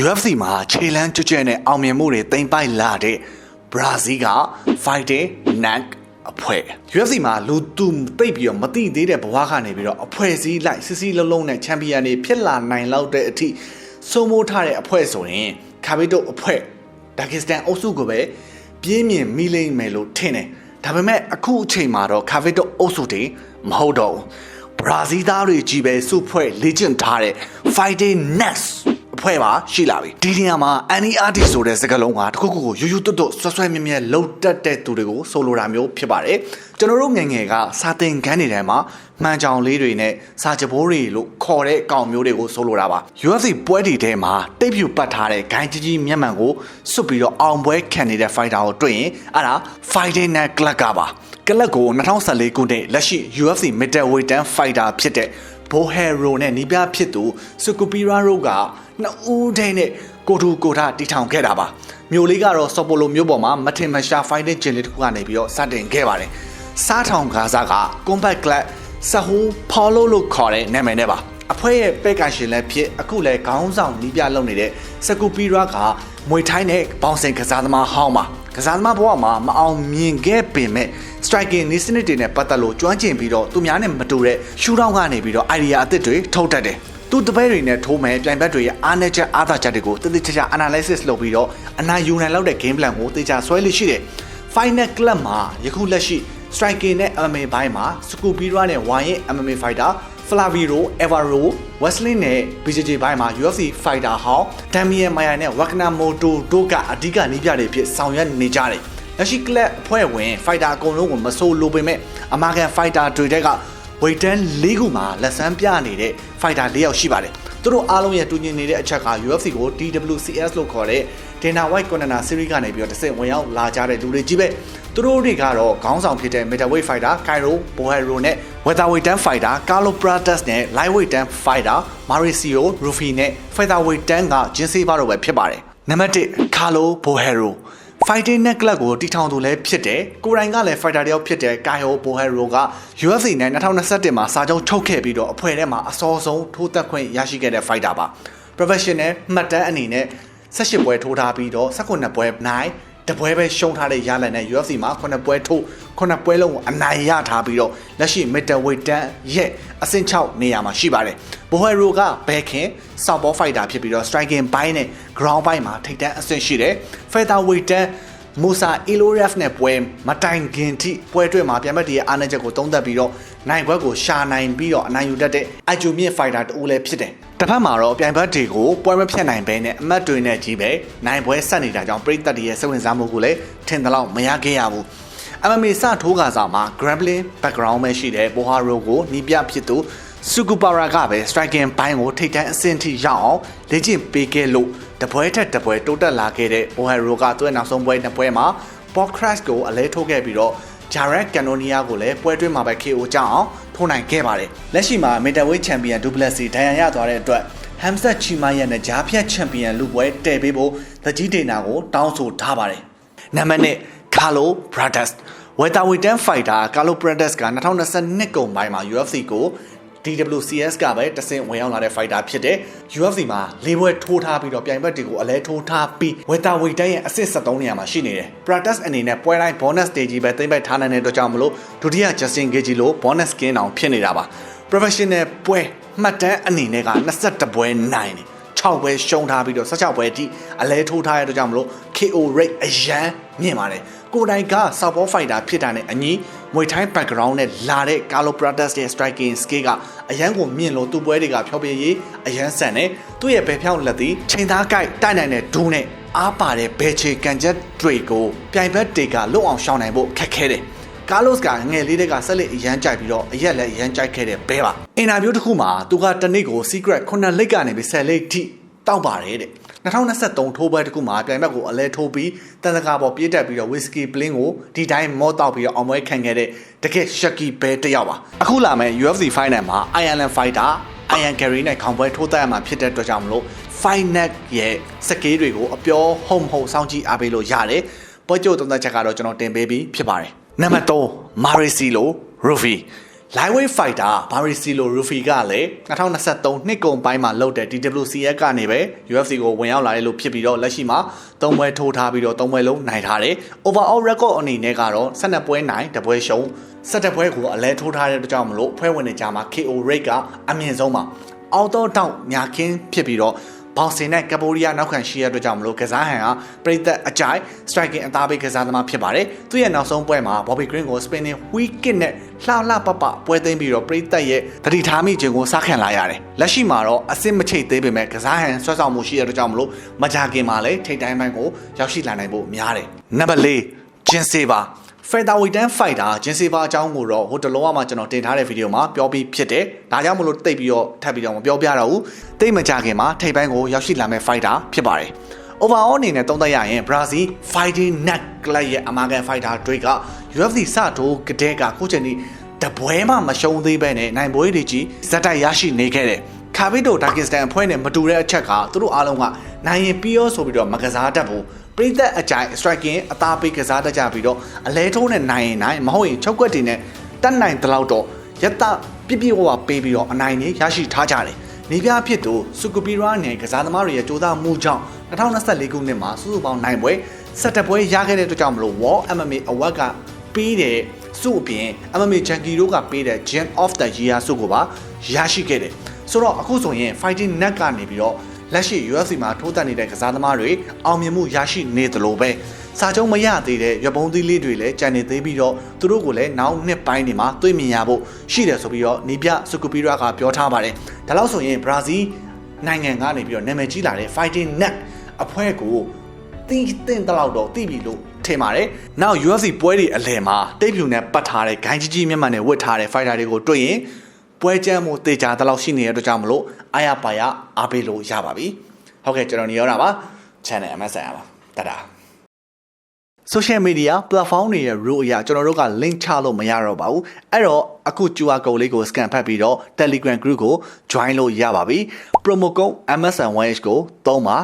UFC မှာခြေလန်းကျွတ်ကျွတ်နဲ့အောင်မြင်မှုတွေတင်ပိုက်လာတဲ့ဘရာဇီးက Fighting Nank အဖွဲ့ UFC မှာလူသူတိတ်ပြီးတော့မတိသေးတဲ့ဘဝကနေပြီးတော့အဖွဲ့စည်းလိုက်စစ်စစ်လုံးလုံးနဲ့ချန်ပီယံတွေဖြစ်လာနိုင်လောက်တဲ့အထိစိုးမိုးထားတဲ့အဖွဲ့ဆိုရင်ခါဘီတိုအဖွဲ့ဒါကစ္စတန်အုပ်စုကိုပဲပြင်းမြင်မိလိမ့်မယ်လို့ထင်တယ်ဒါပေမဲ့အခုအချိန်မှာတော့ခါဘီတိုအုပ်စုတွေမဟုတ်တော့ဘူးဘရာဇီးသားတွေကြီးပဲစုဖွဲ့လေ့ကျင့်ထားတဲ့ Fighting Nets အ ဖွဲ့ပါရှိလာပြီဒီနေရာမှာ NERD ဆိုတဲ့စကားလုံးကတခုခုကိုယူယူတွတ်တွတ်ဆွဆွဲမြဲမြဲလှုပ်တက်တဲ့သူတွေကိုဆိုလိုတာမျိုးဖြစ်ပါတယ်ကျွန်တော်တို့ငယ်ငယ်ကစာသင်ခန်းတွေထဲမှာမှန်ကြောင်လေးတွေနဲ့စာကြပိုးတွေလို့ခေါ်တဲ့အကောင်မျိုးတွေကိုဆိုလိုတာပါ UFC ပွဲတွေထဲမှာတိတ်ဖြူပတ်ထားတဲ့ဂိုင်းကြီးကြီးမျက်မှန်ကိုစွတ်ပြီးတော့အောင်ပွဲခံနေတဲ့ fighter ကိုတွေ့ရင်အဲ့ဒါ fighting net club ကပါကလပ်ကို2014ခုနှစ်လက်ရှိ UFC middleweight fighter ဖြစ်တဲ့ ဘိုဟယ်ရိုနဲ့နီးပြဖြစ်သူစကူပီရာရိုကနှစ်ဦးတည်းနဲ့ကိုတူကိုထတီထောင်ခဲ့တာပါမျိုးလေးကတော့ဆော်ပိုလိုမျိုးပေါ်မှာမထင်မရှာဖိုင်တဲ့ဂျင်လေးတစ်ခုကနေပြီးတော့စတင်ခဲ့ပါတယ်စားထောင်ကားစားက Combat Club ဆဟူဖော်လိုလို့ခေါ်တဲ့နာမည်နဲ့ပါအဖွဲရဲ့ပဲ့ကရှင်လည်းဖြစ်အခုလည်းခေါင်းဆောင်နီးပြလုပ်နေတဲ့စကူပီရာကမွေထိုင်းတဲ့ဘောင်စင်ကစားသမားဟောင်းပါကစားသမားဘဝမှာမအောင်မြင်ခဲ့ပေမဲ့ striking နည်းစနစ်တွေနဲ့ပတ်သက်လို့ကျွမ်းကျင်ပြီးတော့သူများနဲ့မတူတဲ့ရှူထောင်းကနေပြီးတော့ idea အသစ်တွေထုတ်တတ်တယ်သူတပည့်တွေနဲ့ထိုးမယ်ပြိုင်ဘက်တွေရဲ့အားနည်းချက်အားသာချက်တွေကိုတည်တည်ချာချာ analysis လုပ်ပြီးတော့အနာယူနိုင်လောက်တဲ့ game plan ကိုတေချာဆွဲလို့ရှိတယ် final club မှာယခုလက်ရှိ striking နဲ့ MMA ဘိုင်းမှာ Scooby-Doo နဲ့ Wine ရဲ့ MMA fighter Flavio Evaro Wesley နဲ့ BJJ ဘိုင်းမှာ UFC fighter ဟောင်း Damian Maia နဲ့ Wakanamoto တို့ကအဓိကနီးပြတွေဖြစ်ဆောင်ရွက်နေကြတယ် လက်ရှိ club အဖွဲ့ဝင် fighter အကုန်လုံးကိုမဆိုးလို့ပေမဲ့အမာကန် fighter တွေတဲ့ကဝိတ်တန်း၄ခုမှာလက်စမ်းပြနေတဲ့ fighter ၄ယောက်ရှိပါတယ်သူတို့အားလုံးရဲ့တူညီနေတဲ့အချက်က UFC ကို DWCS လို့ခေါ်တဲ့ Dana White Corner Series ကနေပြီးတော့တစ်ဆင့်ဝင်ရောက်လာကြတဲ့လူတွေကြီးပဲသူတို့တွေကတော့ခေါင်းဆောင်ဖြစ်တဲ့ Middleweight Fighter Cairo Bohero နဲ့ Welterweight Dan Fighter Carlo Pratas နဲ့ Lightweight Dan Fighter Mauricio Ruffi နဲ့ Featherweight Dan ကဂျင်းစေးပါတော့ပဲဖြစ်ပါတယ်နံပါတ်1 Carlo Bohero Fighting Net Club ကိုတီထောင်သူလည်းဖြစ်တယ်ကိုရိုင်းကလည်း fighter တယောက်ဖြစ်တဲ့ Kaiho Bohero က UFC နဲ့2021မှာစာချုပ်ချုပ်ခဲ့ပြီးတော့အဖွဲ့ထဲမှာအစောဆုံးထိုးသက်ခွင့်ရရှိခဲ့တဲ့ fighter ပါ professional မှတ်တမ်းအနေနဲ့18ပွဲထိုးထားပြီးတော့19ပွဲနိုင် တပွဲပဲရှုံးထားတဲ့ရလန်နဲ့ UFC မှာ9ပွဲထိုး9ပွဲလုံးကိုအနိုင်ရထားပြီးတော့လက်ရှိ middleweight တန်းရဲ့အဆင့်6နေရာမှာရှိပါတယ်ဘိုဟယ်ရိုကဘဲခင် southpaw fighter ဖြစ်ပြီးတော့ striking ဘိုင်းနဲ့ ground ဘိုင်းမှာထိပ်တန်းအဆင့်ရှိတယ် featherweight တန်း မူဆာအီလိုရက်ဖ်နဲ့ပွဲမတိုင်ခင်ထိပွဲတွေ့မှာပြန်ဘက်တည်းရဲ့အားနည်းချက်ကိုသုံးသပ်ပြီးတော့နိုင်ဘက်ကိုရှာနိုင်ပြီးတော့အနိုင်ယူတတ်တဲ့အဂျူမြင့်ဖိုင်တာတူလည်းဖြစ်တယ်။တစ်ဖက်မှာတော့ပြိုင်ဘက်တွေကိုပွဲမဖြတ်နိုင်ဘဲနဲ့အမတ်တွေနဲ့ကြီးပဲနိုင်ပွဲဆက်နေတာကြောင့်ပရိသတ်တွေရဲ့စိတ်ဝင်စားမှုကိုလည်းထင်သလောက်မရခဲ့ရဘူး။ MMA စထိုးကစားမှာ grappling background ပဲရှိတဲ့ဘိုဟာရိုကိုနီးပြဖြစ်သူ စူကူပါရာကပဲ striking ဘိုင်းကိုထိတ်တန်းအဆင့်ထိရောက်အောင်လေ့ကျင့်ပေးခဲ့လို့တပွဲထက်တပွဲတိုးတက်လာခဲ့တဲ့ဘိုဟယ်ရိုကသူ့ရဲ့နောက်ဆုံးပွဲနှစ်ပွဲမှာ Bob Crash ကိုအလဲထိုးခဲ့ပြီးတော့ Jared Cannonier ကိုလည်းပွဲတွင်းမှာပဲ KO ကြောင်းအောင်ထိုးနိုင်ခဲ့ပါတယ်။လက်ရှိမှာ Middleweight Champion Duplessis ဒဏ်ရာရသွားတဲ့အတွက် Hamzat Chimaev နဲ့ဂျားဖြတ် Champion လူပွဲတည်ပေးဖို့သကြီးဒေနာကိုတောင်းဆိုထားပါတယ်။နံပါတ်1 Carlo Pradas Welterweight fighter Carlo Pradas က2022ကုန်ပိုင်းမှာ UFC ကို DWCS ကပဲတဆင့်ဝင်ရောက်လာတဲ့ fighter ဖြစ်တဲ့ UFC မှာလေးပွဲထိုးထားပြီးတော့ပြိုင်ဘက်တွေကိုအလဲထိုးထားပြီး welterweight တိုင်းရဲ့အဆင့်73နေရာမှာရှိနေတယ်။ Pratas အနေနဲ့ပွဲတိုင်း bonus stage ပဲသိမ့်ပိုက်ထားနိုင်တဲ့အတွက်ကြောင့်မလို့ဒုတိယ Justin Gaethje လို့ bonus skin အောင်ဖြစ်နေတာပါ။ professional ပွဲမှတ်တမ်းအနေနဲ့က22ပွဲနိုင်တယ်။6ပွဲရှုံးထားပြီးတော့16ပွဲအထိအလဲထိုးထားရတဲ့ကြောင့်မလို့ KO rate အရန်မြင့်ပါတယ်။ကိုတိုင်က Southpaw fighter ဖြစ်တာနဲ့အညီ မွေထိုင်း background နဲ့လာတဲ့ Carlo Pradas ရဲ့ striking skill ကအရန်ကိုမြင့်လို့သူ့ပွဲတွေကဖြောပြရေးအရန်ဆန်တယ်။သူ့ရဲ့ဘယ်ဖြောင်းလက်သည်ချိန်သားကိုက်တိုက်နိုင်တဲ့ဒူးနဲ့အားပါတဲ့ဘယ်ချေကန်ချက်တွေကိုပြိုင်ဘက်တွေကလွတ်အောင်ရှောင်နိုင်ဖို့ခက်ခဲတယ်။ကာလော့စ်ကငယ်လေးတွေကဆက်လက်အရန်ကြိုက်ပြီးတော့အရက်လည်းအရန်ကြိုက်ခဲ့တဲ့ဘဲပါအင်တာဗျူးတစ်ခုမှာသူကတနေ့ကို secret 9လိတ်ကနေပြီး10လိတ်ထိတောက်ပါတယ်တဲ့ 2023ထိုးပွဲတစ်ခုမှာပြိုင်ဘက်ကိုအလဲထိုးပြီးတန်တကာပေါ်ပြေးတက်ပြီးတော့ whisky blend ကိုဒီတိုင်းမော့တောက်ပြီးတော့အောင်ပွဲခံခဲ့တဲ့တကယ် shaky ဘဲတစ်ယောက်ပါအခုလာမယ့် UFC final မှာ Iron Fighter Iron Gary နဲ့ခေါင်းပွဲထိုးတက်ရမှာဖြစ်တဲ့အတွက်ကြောင့်မလို့ Finet ရဲ့စကေးတွေကိုအပြောဟုံဟုံစောင်းကြည့်အားပေးလို့ရတယ်ပွဲကြိုသုံးသက်ချက်ကတော့ကျွန်တော်တင်ပေးပြီးဖြစ်ပါတယ်နံပါတ်3 Marisilo Rufi Lightweight Fighter Mauricio Rufy ကလည်း2023နှစ်ကုန်ပိုင်းမှာလုပ်တဲ့ DWCF ကနေပဲ UFC ကိုဝင်ရောက်လာတယ်လို့ဖြစ်ပြီးတော့လက်ရှိမှာ၃ပွဲထိုးထားပြီးတော့၃ပွဲလုံးနိုင်ထားတယ်။ Overall record အနေနဲ့ကတော့12ပွဲနိုင်တပွဲရှုံး17ပွဲကိုအလဲထိုးထားတဲ့အတွက်ကြောင့်မလို့ဖွဲ့ဝင်နေကြမှာ KO rate ကအမြင့်ဆုံးပါ။အောက်တော့တောက်ညာခင်းဖြစ်ပြီးတော့ ဘောင်စင်နဲ့ကပ်ပိုရီးယားနောက်ခံရှိရတဲ့အတွက်ကြောင့်မလို့ကစားဟန်ကပရိသတ်အကြိုက် striking အသားပေးကစားသမားဖြစ်ပါတယ်။သူ့ရဲ့နောက်ဆုံးပွဲမှာ Bobby Green ကို spinning wicket နဲ့လှလှပပပွဲသိမ်းပြီးတော့ပရိသတ်ရဲ့တတိထားမိခြင်းကိုစားခံလာရတယ်။လက်ရှိမှာတော့အစစ်မချိတ်သေးပေမဲ့ကစားဟန်ဆွတ်ဆောင်မှုရှိရတဲ့အတွက်ကြောင့်မလို့မကြခင်မှာလည်းထိတ်တိုင်းပိုင်းကိုရောက်ရှိလာနိုင်ဖို့များတယ်။နံပါတ်၄ဂျင်စေပါ Featherweight တန်း fighter ဂျင်စီဘာအကြောင်းကိုတော့ဟိုတလောကမှကျွန်တော်တင်ထားတဲ့ဗီဒီယိုမှာပြောပြီးဖြစ်တယ်။ဒါကြောင့်မလို့တိတ်ပြီးတော့ထပ်ပြီးတော့မပြောပြတော့ဘူး။တိတ်မကြခင်မှာထိပ်ပိုင်းကိုရောက်ရှိလာမဲ့ fighter ဖြစ်ပါတယ်။ overall အနေနဲ့သုံးသပ်ရရင် Brazil Fighting Neck Club ရဲ့အမာကန် fighter တွေက UFC စထိုးကတဲ့ကခုချိန်ထိတပွဲမှမရှုံးသေးပဲနဲ့နိုင်ပွဲတွေကြီးဇက်တိုက်ရရှိနေခဲ့တယ်။ခါဗီတိုဒါကစ္စတန်အဖွဲ့နဲ့မတူတဲ့အချက်ကသူတို့အားလုံးကနိုင်ရင်ပြီးရောဆိုပြီးတော့မကစားတတ်ဘူး ပရိသတ်အကြိုင် striking အသားပေးကစားတတ်ကြပြီးတော့အလဲထိုးနဲ့နိုင်ရင်နိုင်မဟုတ်ရင်ချုပ်ကွက်တွေနဲ့တတ်နိုင်တလောက်တော့ရတပြပြဝဝပေးပြီးတော့အနိုင်တွေရရှိထားကြတယ်နေပြဖြစ်သူစုကူပီရာနဲ့ကစားသမားတွေရဲ့ကြိုးစားမှုကြောင့်2024ခုနှစ်မှာစုစုပေါင်းနိုင်ပွဲ17ပွဲရခဲ့တဲ့အတွက်ကြောင့်မလို့ War MMA Award ကပေးတဲ့စုအပြင် MMA Junkie တို့ကပေးတဲ့ Gen of the Year စုကိုပါရရှိခဲ့တယ်ဆိုတော့အခုဆိုရင် Fighting Net ကနေပြီးတော့ လက်ရှိ UFC မှာထိုးတက်နေတဲ့ကစားသမားတွေအောင်မြင်မှုရရှိနေသလိုပဲစာချုပ်မရသေးတဲ့ရပုံသီးလေးတွေလည်းကြံနေသေးပြီးတော့သူတို့ကိုလည်းနောက်နှစ်ပိုင်းတွေမှာတွေ့မြင်ရဖို့ရှိတယ်ဆိုပြီးတော့နီပြစကူပီရာကပြောထားပါတယ်ဒါလို့ဆိုရင်ဘရာဇီးနိုင်ငံကနေပြီးတော့နာမည်ကြီးလာတဲ့ Fighting Net အဖွဲ့ကိုတီးတင်တလောက်တော့တီးပြီလို့ထင်ပါတယ်။ Now UFC ပွဲတွေအလယ်မှာတိတ်ဖြူနဲ့ပတ်ထားတဲ့ဂိုင်းကြီးကြီးမျက်မှန်နဲ့ဝတ်ထားတဲ့ fighter တွေကိုတွေ့ရင် ပွဲကြမ်းမှုတေချာတလောက်ရှိနေတဲ့အတွက်ကြောင့်မလို့အားရပါရအားပေးလို့ရပါပြီဟုတ်ကဲ့ကျွန်တော်နေရောတာပါ channel MSN ပါတဒါ social media platform တွေရဲ့ rule အရကျွန်တော်တို့က link ချလို့မရတော့ပါဘူးအဲ့တော့အခု QR code လေးကို scan ဖတ်ပြီးတော့ Telegram group ကို join လို့ရပါပြီ promo code MSN1H ကိုသုံးပါ